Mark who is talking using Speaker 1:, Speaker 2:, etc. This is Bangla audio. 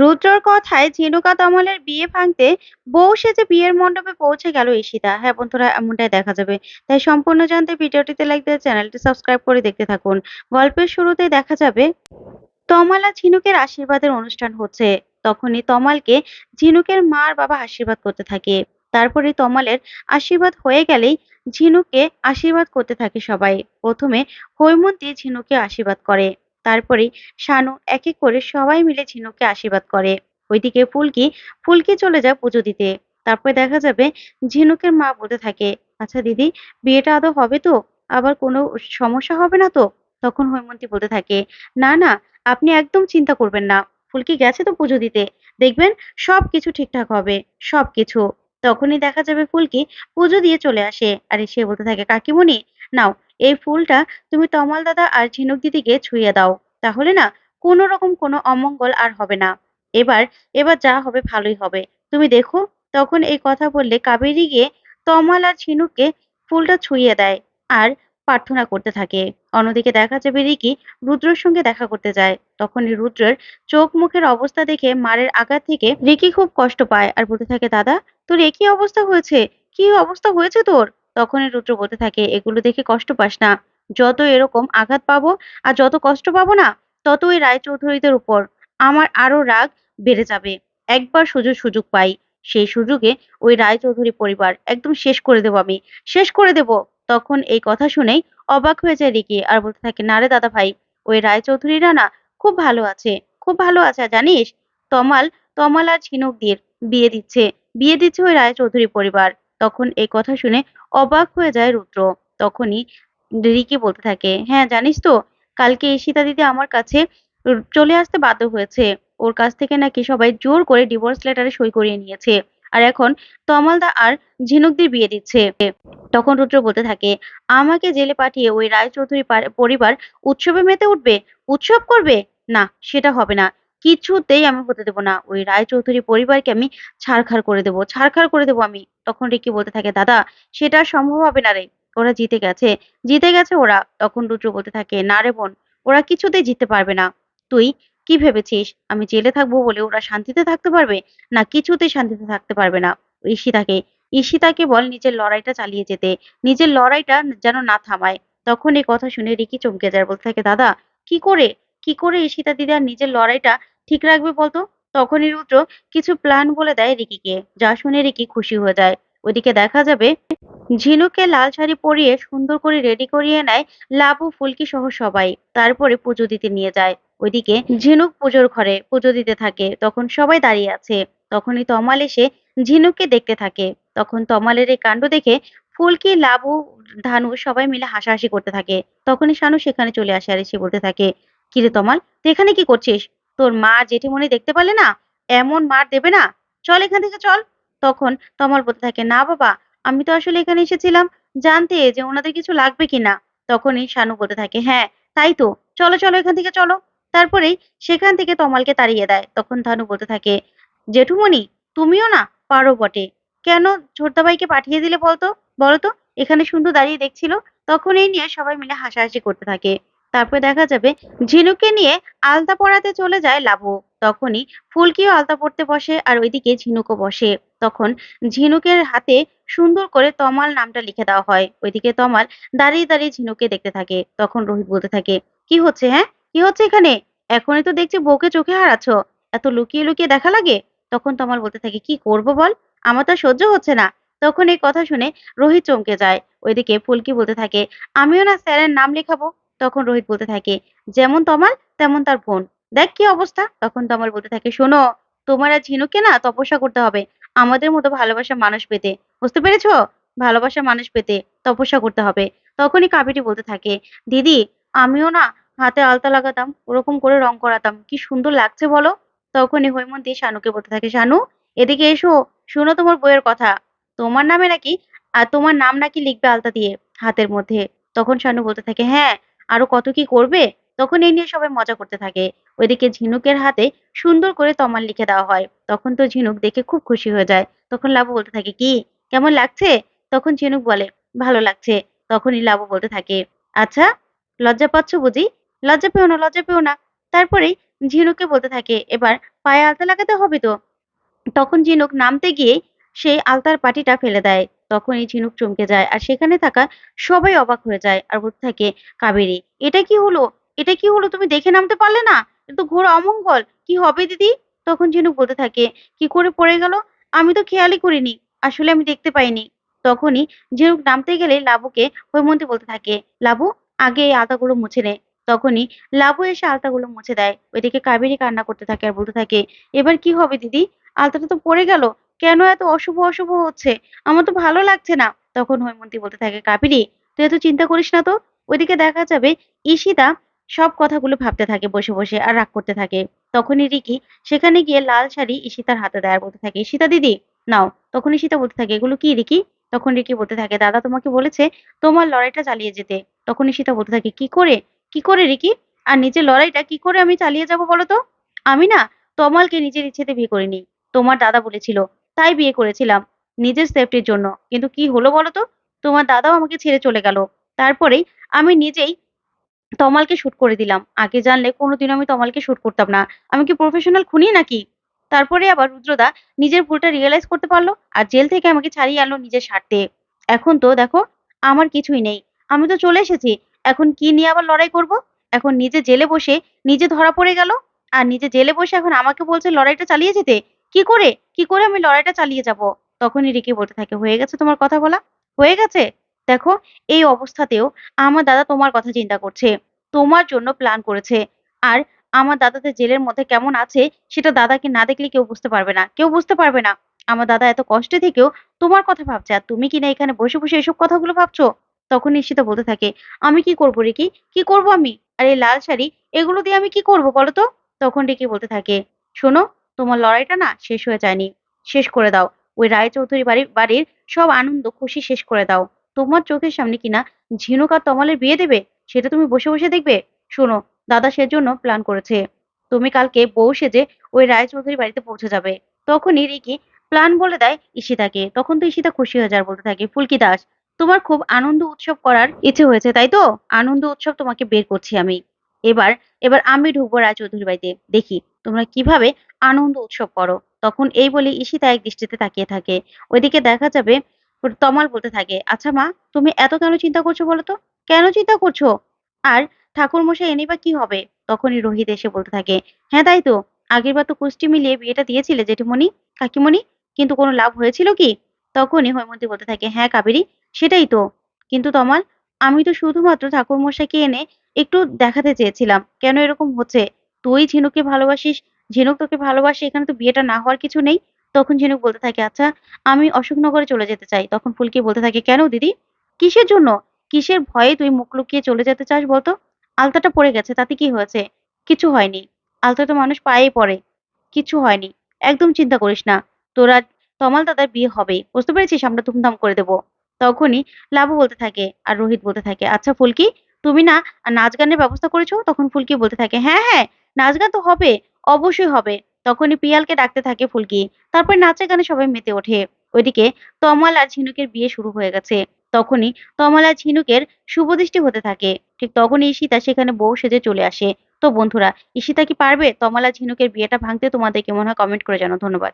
Speaker 1: রুদ্রর কথায় ঝিনুকা তমালের বিয়ে ভাঙতে বউ সেজে বিয়ের মণ্ডপে পৌঁছে গেল ঈশিতা। হ্যাঁ বন্ধুরা, এমনটাই দেখা যাবে। তাই সম্পূর্ণ জানতে ভিডিওটিতে লাইক দিয়ে চ্যানেলটি সাবস্ক্রাইব করে দেখতে থাকুন। গল্পের শুরুতে দেখা যাবে, তমাল আর ঝিনুকের আশীর্বাদের অনুষ্ঠান হচ্ছে। তখনই তমালকে ঝিনুকের মার বাবা আশীর্বাদ করতে থাকে। তারপরে তমালের আশীর্বাদ হয়ে গেলেই ঝিনুকে আশীর্বাদ করতে থাকে সবাই। প্রথমে হৈমন্তী ঝিনুকে আশীর্বাদ করে। তারপরে শানু এক এক করে সবাই মিলে ঝিনুককে আশীর্বাদ করে। ওইদিকে ফুলকি ফুলকি চলে যায় পুজো দিতে। তারপরে দেখা যাবে ঝিনুকের মা বলতে থাকে আচ্ছা দিদি, বিয়েটা আদৌ হবে তো? আবার কোনো সমস্যা হবে না তো? তখন হৈমন্তী বলতে থাকে, না না, আপনি একদম চিন্তা করবেন না। ফুলকি গেছে তো পুজো দিতে। দেখবেন সব কিছু ঠিকঠাক হবে সব কিছু তখনই দেখা যাবে ফুলকি পুজো দিয়ে চলে আসে। আর এসে বলতে থাকে, কাকিমণি, নাও এই ফুলটা তুমি তমাল দাদা আর ঝিনুক দিদিকে ছুঁয়ে দাও। তাহলে না, কোনো রকম কোনো অমঙ্গল আর হবে না। এবার এবার যা হবে ভালোই হবে। তুমি দেখো, তখন এই কথা বললে কাবেরী গিয়ে তমাল আর ঝিনুককে ফুলটা ছুঁয়ে দেয় আর প্রার্থনা করতে থাকে। অন্যদিকে দেখা যাবে রিকি রুদ্রর সঙ্গে দেখা করতে যায়। তখনই রুদ্রের চোখ মুখের অবস্থা দেখে মারের আঘাত থেকে রিকি খুব কষ্ট পায় আর বলতে থাকে, দাদা, তোর একই অবস্থা হয়েছে? কি অবস্থা হয়েছে তোর? তখনই রুদ্র বলতে থাকে, এগুলো দেখে কষ্ট পাস না। যত এরকম আঘাত পাবো আর যত কষ্ট পাবো না তত ওই রায়চৌধুরীদের উপর আমার আরও রাগ বেড়ে যাবে। একবার সুযোগ সুযোগ পাই। সেই সুযোগে ওই রায়চৌধুরী পরিবার একদম শেষ করে দেবো আমি। শেষ করে দেব! তখন এই কথা শুনেই অবাক হয়ে যায় রিকি আর বলতে থাকে, না রে দাদা ভাই, ওই রায়চৌধুরীরা না খুব ভালো আছে, খুব ভালো আছে জানিস? তমাল তমাল আর ঝিনুক দিয়ে বিয়ে দিচ্ছে। বিয়ে দিচ্ছে ওই রায়চৌধুরী পরিবার। তখন এই কথা শুনে অবাক হয়ে যায় রুদ্র। তখনই রিকি বলতে থাকে হ্যাঁ জানিস তো, কালকে ঈশিতা দিদি আমার কাছে চলে আসতে বাধ্য হয়েছে। ওর কাছ থেকে নাকি সবাই জোর করে ডিভোর্স লেটারে সই করিয়ে নিয়েছে। আর এখন তমালদা আর ঝিনুকদের বিয়ে দিচ্ছে। তখন রুদ্র বলতে থাকে, আমাকে জেলে পাঠিয়ে ওই রায়চৌধুরী পরিবার উৎসবে মেতে উঠবে? উৎসব করবে? না, সেটা হবে না। কিছুতেই আমি হতে দেবো না। ওই রায়চৌধুরী পরিবারকে আমি ছাড়খাড় করে দেবো। ছাড়খাড় করে দেবো আমি। তখন রিকি বলতে থাকে, দাদা, সেটা সম্ভব হবে না রে। ওরা জিতে গেছে। জিতে গেছে ওরা তখন রুদ্র বলতে থাকে, না রে বোন, ওরা কিছুতেই জিততে পারবে না। তুই কি ভেবেছিস? আমি জেলে থাকব বলে ওরা শান্তিতে থাকতে পারবে? না, কিছুতেই শান্তিতে থাকতে পারবে না? ঈশিতাকে ঈশিতাকে বল নিজের লড়াইটা চালিয়ে যেতে। নিজের লড়াইটা যেন না থামায়। তখন এই কথা শুনে রিকি চমকে যায়। বলতে থাকে, দাদা, কি করে? কি করে ঈশিতা দিদি আর নিজের লড়াইটা ঠিক রাখবে বলতো? তখনই রুদ্র কিছু প্ল্যান বলে দেয় রিকিকে। যা শুনে রিকি খুশি হয়ে যায়। ওইদিকে দেখা যাবে ঝিনুককে লাল শাড়ি পরিয়ে সুন্দর করে রেডি করিয়ে নেয় লাবু, ফুলকি সহ সবাই। তারপরে পুজো দিতে নিয়ে যায়। ওইদিকে ঝিনুক পুজোর ঘরে পুজো দিতে থাকে। তখন সবাই দাঁড়িয়ে আছে। তখনই তমাল এসে ঝিনুককে দেখতে থাকে। তখন তমালের এই কাণ্ড দেখে ফুলকি, লাবু, ধানু সবাই মিলে হাসাহাসি করতে থাকে। তখনই শানু সেখানে চলে আসে আর এসে বলতে থাকে কিরে তমাল, তুই এখানে কি করছিস? তোর মা জেঠিমণি দেখতে পারলে না? এমন মার দেবে না? চল এখান থেকে চল। তখন তমাল বলতে থাকে, না বাবা, আমি তো আসলে এখানে এসেছিলাম। জানতে যে ওনাদের কিছু লাগবে কিনা? তখনই শানু বলতে থাকে হ্যাঁ তাই তো। চলো চলো এখান থেকে চলো। তারপরেই সেখান থেকে তমালকে তাড়িয়ে দেয়। তখন ধানু বলতে থাকে, জেঠুমণি, তুমিও না পারো বটে। কেন ছোটদাবাইকে পাঠিয়ে দিলে বলতো? বলতো, এখানে সুন্দর দাঁড়িয়ে দেখছিল। তখন এই নিয়ে সবাই মিলে হাসাহাসি করতে থাকে। তারপরে দেখা যাবে ঝিনুককে নিয়ে আলতা পড়াতে চলে যায় লাবু। তখনই ফুলকিও আলতা পড়তে বসে আর ওইদিকে ঝিনুকও বসে। তখন ঝিনুকের হাতে সুন্দর করে তমাল নামটা লিখে দেওয়া হয়। ওইদিকে তমাল দাঁড়িয়ে দাঁড়িয়ে ঝিনুককে দেখতে থাকে। তখন রোহিত বলতে থাকে, কি হচ্ছে হ্যাঁ? কি হচ্ছে এখানে? এখনই তো দেখছি বউকে চোখে হারাচ্ছ। এত লুকিয়ে লুকিয়ে দেখা লাগে? তখন তমাল বলতে থাকে, কি করব বল? আমার তো সহ্য হচ্ছে না। তখন এই কথা শুনে রোহিত চমকে যায়। ওইদিকে ফুলকি বলতে থাকে, আমিও না স্যারের নাম লেখাবো? তখন রোহিত বলতে থাকে, যেমন তমাল, তেমন তার বোন। দেখ কি অবস্থা, তখন তমাল বলতে থাকে, শোনো, তোমার আর ঝিনুককে না তপস্যা করতে হবে। আমাদের মতো ভালোবাসা মানুষ পেতে। বুঝতে পেরেছ? ভালোবাসা মানুষ পেতে তপস্যা করতে হবে। তখনই কাবিটি বলতে থাকে, দিদি, আমিও না হাতে আলতা লাগাতাম, ওরকম করে রং করাতাম, কি সুন্দর লাগছে বলো? তখনই হৈমন্তী শানুকে বলতে থাকে, শানু, এদিকে এসো, শুনো তোমার বইয়ের কথা। তোমার নামে নাকি, আর তোমার নাম নাকি লিখবে আলতা দিয়ে হাতের মধ্যে। তখন শানু বলতে থাকে হ্যাঁ আরও কত কি করবে? তখন এই নিয়ে সবাই মজা করতে থাকে। ওইদিকে ঝিনুকের হাতে সুন্দর করে তমাল লিখে দেওয়া হয়। তখন তো ঝিনুক দেখে খুব খুশি হয়ে যায়। তখন লাবু বলতে থাকে, কি? কেমন লাগছে? তখন ঝিনুক বলে, ভালো লাগছে। তখনই লাবু বলতে থাকে আচ্ছা লজ্জা পাচ্ছ বুঝি? লজ্জা পেও না, লজ্জা পেও না। তারপরেই ঝিনুককে বলতে থাকে, এবার পায়ে আলতা লাগাতে হবে তো? তখন ঝিনুক নামতে গিয়ে সেই আলতার পাটিটা ফেলে দেয়। তখনই ঝিনুক চমকে যায় আর সেখানে থাকা সবাই অবাক হয়ে যায় আর বলতে থাকে কাবেরী। এটা কি হলো? এটা কি হলো? তুমি দেখে নামতে পারলে না? এটা তো ঘোর অমঙ্গল। কি হবে দিদি? তখন ঝিনুক বলতে থাকে, কি করে পড়ে গেল? আমি তো খেয়ালই করিনি। আসলে আমি দেখতে পাইনি। তখনই ঝিনুক নামতে গেলে লাবুকে হৈমন্তী বলতে থাকে, লাবু, আগে এই আলতাগুলো মুছে নে। তখনই লাবু এসে আলতাগুলো মুছে দেয়। ওইদিকে কাবেরী কান্না করতে থাকে আর বলতে থাকে, এবার কি হবে দিদি? আলতাটা তো পড়ে গেল। কেন এত অশুভ অশুভ হচ্ছে? আমার তো ভালো লাগছে না। তখন হৈমন্তী বলতে থাকে কাবেরী তুই এত চিন্তা করিস না তো? ওইদিকে দেখা যাবে ঈশিতা সব কথাগুলো ভাবতে থাকে, বসে বসে আর রাগ করতে থাকে। তখনই রিকি সেখানে গিয়ে লাল শাড়ি ঈশিতার হাতে দেয় বলতে থাকে, ঈশিতা দিদি, নাও। তখন ঈশিতা বলতে থাকে, এগুলো কি রিকি? তখন রিকি বলতে থাকে, দাদা তোমাকে বলেছে তোমার লড়াইটা চালিয়ে যেতে। তখন ঈশিতা বলতে থাকে, কি করে? কি করে রিকি? আর নিজের লড়াইটা কি করে আমি চালিয়ে যাব বলো তো? আমি না, তমালকে নিজের ইচ্ছেতে বিয়ে করিনি। তোমার দাদা বলেছিল তাই বিয়ে করেছিলাম, নিজের সেফটির জন্য। কিন্তু কি হলো বলো তো তোমার দাদাও আমাকে ছেড়ে চলে গেল। তারপরেই আমি নিজেই তমালকে শুট করে দিলাম। আগে জানলে কোনোদিন আমি তমালকে শুট করতাম না। আমি কি প্রফেশনাল খুনি নাকি? তারপরে আবার রুদ্রদা নিজের ভুলটা রিয়েলাইজ করতে পারল আর জেল থেকে আমাকে ছাড়িয়ে আনলো নিজের স্বার্থে। এখন তো দেখো, আমার কিছুই নেই। আমি তো চলে এসেছি। এখন কি নিয়ে আবার লড়াই করব? এখন নিজে জেলে বসে নিজে ধরা পড়ে গেল। আর নিজে জেলে বসে এখন আমাকে বলছে লড়াইটা চালিয়ে যেতে। কি করে? কি করে আমি লড়াইটা চালিয়ে যাব? তখনই রিকি বলতে থাকে, হয়ে গেছে তোমার কথা বলা? হয়ে গেছে? দেখো, এই অবস্থাতেও আমার দাদা তোমার কথা চিন্তা করছে, তোমার জন্য প্ল্যান করেছে। আর আমার দাদাদের জেলের মধ্যে কেমন আছে, সেটা দাদাকে না দেখলে কেউ বুঝতে পারবে না। কেউ বুঝতে পারবে না। আমার দাদা এত কষ্টে থেকেও তোমার কথা ভাবছে, আর তুমি কি না এখানে বসে বসে এসব কথাগুলো ভাবছ? তখন ঈশিতা বলতে থাকে, আমি কি করব রিকি? কি করব আমি? আর এই লাল শাড়ি, এগুলো দিয়ে আমি কি করব বলো তো? তখন রিকি বলতে থাকে, শোনো তোমার লড়াইটা না শেষ হয়ে যায়নি। শেষ করে দাও। ওই রায়চৌধুরী বাড়ির বাড়ির সব আনন্দ, খুশি শেষ করে দাও। তোমার চোখের সামনে কিনা ঝিনুক আর তমালের বিয়ে দেবে? সেটা তুমি বসে বসে দেখবে? শোনো, দাদা সেজন্য প্ল্যান করেছে। তুমি কালকে বউ সেজে ওই রায়চৌধুরী বাড়িতে পৌঁছে যাবে। তখনই রিকি প্ল্যান বলে দেয় ঈশিতাকে। তখন তো ঈশিতা খুশি হয়ে যায় আর বলতে থাকে, ফুলকি দাস, তোমার খুব আনন্দ উৎসব করার ইচ্ছে হয়েছে, তাই তো? আনন্দ উৎসব তোমাকে বের করছি আমি। এবার এবার আমি ঢুকবো রায়চৌধুরী বাড়িতে। দেখি, তোমরা কীভাবে আনন্দ উৎসব করো। তখন এই বলে ঈশিতা এক দৃষ্টিতে তাকিয়ে থাকে। ওইদিকে দেখা যাবে তমাল বলতে থাকে আচ্ছা মা, তুমি এত কেন চিন্তা করছ বলো তো? কেন চিন্তা করছ? আর ঠাকুর মশাই এনে বা কি হবে? তখনই রোহিত এসে বলতে থাকে হ্যাঁ তাই তো। আগেরবার তো কুষ্টি মিলিয়ে বিয়েটা দিয়েছিলে, জেঠিমণি, কাকিমণি, কিন্তু কোনো লাভ হয়েছিল কি? তখনই হৈমন্তী বলতে থাকে হ্যাঁ কাবেরি, সেটাই তো। কিন্তু তমাল, আমি তো শুধুমাত্র ঠাকুর মশাইকে এনে একটু দেখাতে চেয়েছিলাম, কেন এরকম হচ্ছে? তুই ঝিনুককে ভালোবাসিস, ঝিনুক তোকে ভালোবাসে, এখানে তো বিয়েটা না হওয়ার কিছু নেই। তখন ঝিনুক বলতে থাকে আচ্ছা আমি অশোকনগরে চলে যেতে চাই। তখন ফুলকি বলতে থাকে, কেন দিদি? কিসের জন্য? কিসের ভয়ে তুই মুখ লুকিয়ে চলে যেতে চাস বলতো? আলতাটা পড়ে গেছে, তাতে কি হয়েছে? কিছু হয়নি। আলতা তো মানুষ পায়েই পড়ে। কিছু হয়নি। একদম চিন্তা করিস না। তোরা তমাল দাদার বিয়ে হবে। বুঝতে পেরেছিস? আমরা ধুমধাম করে দেবো। তখনই লাবু বলতে থাকে আর রোহিত বলতে থাকে আচ্ছা ফুলকি তুমি না নাচ গানের ব্যবস্থা করেছ? তখন ফুলকি বলতে থাকে হ্যাঁ হ্যাঁ নাচ গান তো হবে, অবশ্যই হবে। তখনই পিয়ালকে ডাকতে থাকে ফুলকি। তারপর নাচে গানে সবাই মেতে ওঠে। ওইদিকে তমাল আর ঝিনুকের বিয়ে শুরু হয়ে গেছে। তখনই তমাল আর ঝিনুকের শুভদৃষ্টি হতে থাকে। ঠিক তখনই ঈশিতা সেখানে বউ সেজে চলে আসে। তো বন্ধুরা, ঈশিতা কি পারবে? তমাল আর ঝিনুকের বিয়েটা ভাঙতে তোমাদের কেমন হয় কমেন্ট করে জানাও। ধন্যবাদ।